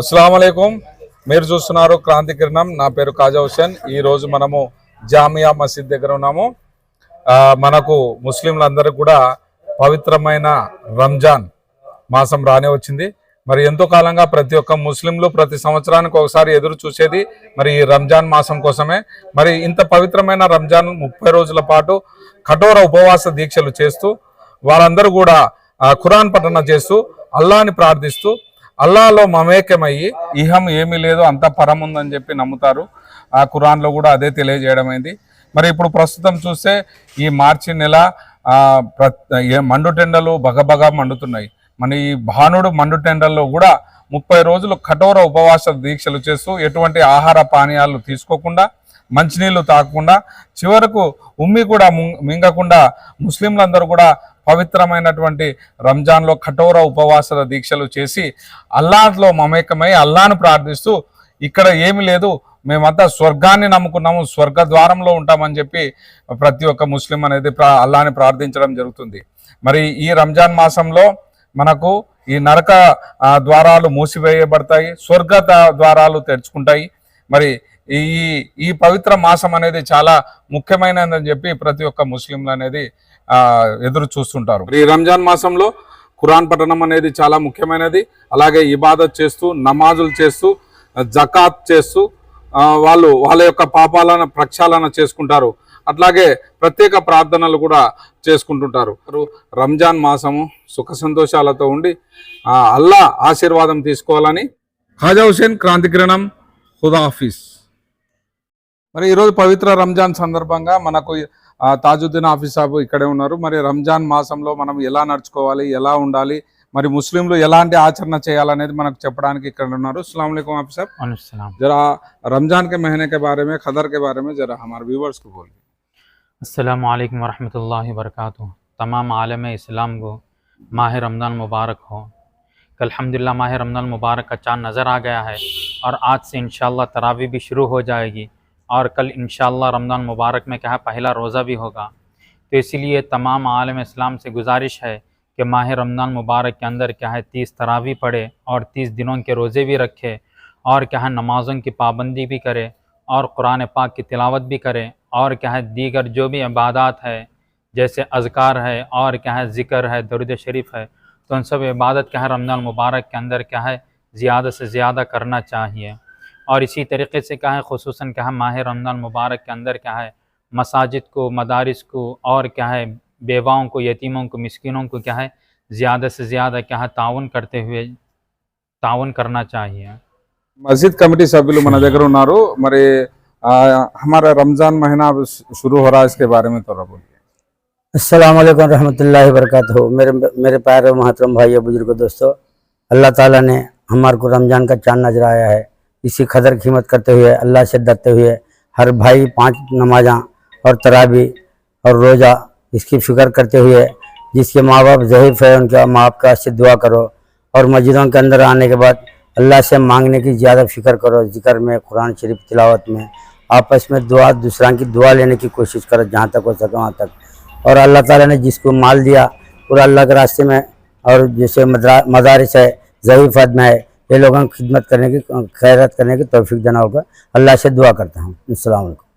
అస్సలం అయికం మీరు చూస్తున్నారు క్రాంతి కిరణం. నా పేరు కాజా హుసేన్ ఈరోజు మనము జామియా మసీద్ దగ్గర ఉన్నాము. మనకు ముస్లింలందరూ కూడా పవిత్రమైన రంజాన్ మాసం రానే వచ్చింది. మరి ఎంతో కాలంగా ప్రతి ఒక్క ముస్లింలు ప్రతి సంవత్సరానికి ఒకసారి ఎదురు చూసేది మరి ఈ రంజాన్ మాసం కోసమే. మరి ఇంత పవిత్రమైన రంజాన్ ముప్పై రోజుల పాటు కఠోర ఉపవాస దీక్షలు చేస్తూ వారందరూ కూడా ఖురాన్ పఠన చేస్తూ అల్లాని ప్రార్థిస్తూ అల్లాలో మమేకమయ్యి ఇహం ఏమీ లేదు అంత పరం ఉందని చెప్పి నమ్ముతారు. ఆ ఖురాన్లో కూడా అదే తెలియజేయడమైంది. మరి ఇప్పుడు ప్రస్తుతం చూస్తే ఈ మార్చి నెల ప్ర- మండుటెండలు బగబగా మండుతున్నాయి. మన ఈ భానుడు మండుటెండల్లో కూడా ముప్పై రోజులు కఠోర ఉపవాస దీక్షలు చేస్తూ ఎటువంటి ఆహార పానీయాలు తీసుకోకుండా మంచినీళ్ళు తాగకుండా చివరకు ఉమ్మి కూడా మింగకుండా ముస్లింలందరూ కూడా పవిత్రమైనటువంటి రంజాన్లో కఠోర ఉపవాస దీక్షలు చేసి అల్లాహ్లో మమేకమై అల్లాను ప్రార్థిస్తూ ఇక్కడ ఏమి లేదు మేమంతా స్వర్గాన్ని నమ్ముకున్నాము స్వర్గ ద్వారంలో ఉంటామని చెప్పి ప్రతి ఒక్క ముస్లిం అనేది ప్రా అల్లాని ప్రార్థించడం జరుగుతుంది. మరి ఈ రంజాన్ మాసంలో మనకు ఈ నరక ద్వారాలు మూసివేయబడతాయి స్వర్గ ద్వారాలు తెరుచుకుంటాయి. మరి ఈ ఈ పవిత్ర మాసం అనేది చాలా ముఖ్యమైనదని చెప్పి ప్రతి ఒక్క ముస్లింలు అనేది ఎదురు చూస్తుంటారు. ఈ రంజాన్ మాసంలో ఖురాన్ పఠనం అనేది చాలా ముఖ్యమైనది. అలాగే ఇబాదత్ చేస్తూ నమాజులు చేస్తూ జకాత్ చేస్తూ వాళ్ళు వాళ్ళ యొక్క పాపాలను ప్రక్షాళన చేసుకుంటారు. అట్లాగే ప్రత్యేక ప్రార్థనలు కూడా చేసుకుంటుంటారు. రంజాన్ మాసము సుఖ సంతోషాలతో ఉండి అల్లా ఆశీర్వాదం తీసుకోవాలని ఖాజా హుసేన్ క్రాంతికిరణం హుదా ఆఫీస్ మరి ఈరోజు పవిత్ర రంజాన్ సందర్భంగా మనకు తాజుద్దీన్ ఆఫీస్ సాబు ఇక్కడే ఉన్నారు. మరి రంజాన్ మాసంలో మనం ఎలా నడుచుకోవాలి ఎలా ఉండాలి మరి ముస్లింలు ఎలాంటి ఆచరణ చేయాలనేది మనకు చెప్పడానికి ఇక్కడ ఉన్నారు. అస్సలం ఆఫీసర్ జరా రంజాన్ కే మహీనే కే బారే మే ఖదర్ కే బారే మే జరా హమార్ వ్యూవర్స్కు బోలి. को बोलिए अस्सलाम वालेकुम तमाम आलम इस्लाम को माह रमज़ान मुबारक हो। कल अल्हम्दुलिल्लाह माह रमज़ान मुबारक का चाँद नज़र आ गया है और आज से इंशाल्लाह तरावी भी शुरू हो जाएगी और कल इंशाल्लाह रमज़ान मुबारक में क्या पहला रोज़ा भी होगा। तो इसीलिए तमाम आलम इस्लाम से गुजारिश है कि माह रमज़ान मुबारक के अंदर क्या है, तीस तरावी पढ़े और तीस दिनों के रोज़े भी रखे और क्या है, नमाज़ों की पाबंदी भी करे और कुरान पाक की तिलावत भी करे और क्या है दीगर जो भी इबादत है जैसे अज़कार है और क्या है ज़िक्र है दरुद शरीफ है तो उन सब इबादत क्या है रमज़ान मुबारक के अंदर क्या है ज़्यादा से ज़्यादा करना चाहिए और इसी तरीके से क्या है खसूस क्या है माह रमज़ान मुबारक के अंदर क्या है मसाजिद को मदारस को और क्या है बेवाओं को यतीमों को मिस्किनों को क्या है ज़्यादा से ज़्यादा क्या है ताउन करते हुए ताउन करना चाहिए मस्जिद कमेटी सभी लोग మన आ, हमारा रमज़ान महीना अब शुरू हो रहा है इसके बारे में थोड़ा बोलिए। असलम वालेकुम रहमतुल्लाहि वरकत मेरे मेरे प्यारे महतरम भाई बुज़ुर्ग दोस्तों अल्लाह ताला ने हमारे को रमज़ान का चाँद नज़र आया है। इसी खदर कीमत करते हुए अल्लाह से डरते हुए हर भाई पाँच नमाजा और तराबी और रोज़ा इसकी फ़िक्र करते हुए जिसके माँ बाप ज़हीफ़ है उनके माँ बाप का से दुआ करो और मस्जिदों के अंदर आने के बाद अल्लाह से मांगने की ज़्यादा फ़िक्र करो। ज़िक्र में कुरान शरीफ तिलावत में आपस में दुआ, दूसरा की दुआ लेने की कोशिश करो, जहाँ तक हो सके वहाँ तक। और अल्लाह ताला ने जिसको माल दिया, पूरा अल्लाह के रास्ते में, और जैसे मदारस है ज़यीफ़ अदम है, ये लोगों की खिदमत करने की, खैरत करने की तोफ़ी देना होगा। अल्लाह से दुआ करता हूँ। वालेकुम।